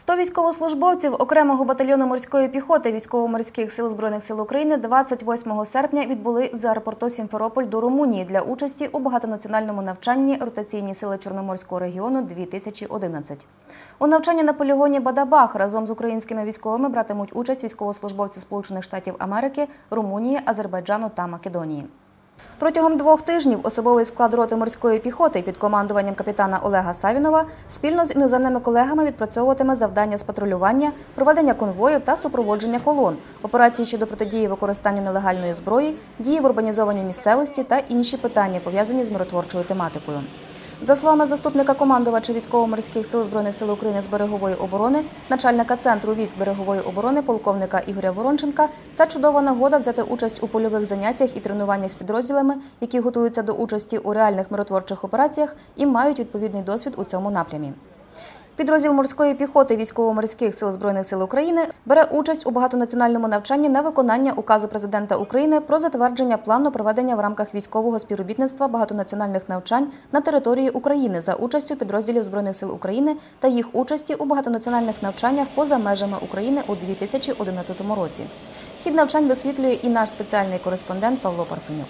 100 військовослужбовців окремого батальйону морської піхоти військово-морських сил збройних сил України 28 серпня відбули з аеропорту Сімферополь до Румунії для участі у багатонаціональному навчанні ротаційні сили Чорноморського регіону 2011. У навчанні на полігоні Бадабах разом з українськими військовими братимуть участь військовослужбовці Сполучених Штатів Америки, Румунії, Азербайджану та Македонії. Протягом двох тижнів особовий склад роти морської піхоти під командуванням капітана Олега Савінова спільно з іноземними колегами відпрацьовуватиме завдання з патрулювання, проведення конвоїв та супроводження колон, операції щодо протидії використанню нелегальної зброї, дії в урбанізованій місцевості та інші питання пов'язані з миротворчою тематикою. За словами заступника командувача військово-морських сил збройних сил України з берегової оборони, начальника центру військ берегової оборони полковника Ігоря Воронченка, це чудова нагода взяти участь у польових заняттях і тренуваннях з підрозділами, які готуються до участі у реальних миротворчих операціях і мають відповідний досвід у цьому напрямі. Підрозділ морської піхоти військово-морських сил збройних сил України бере участь у багатонаціональному навчанні на виконання указу президента України про затвердження плану проведення в рамках військового співробітництва багатонаціональних навчань на території України за участю підрозділів збройних сил України та їх участі у багатонаціональних навчаннях поза межами України у 2011 році. Хід навчань висвітлює і наш спеціальний кореспондент Павло Парфенюк.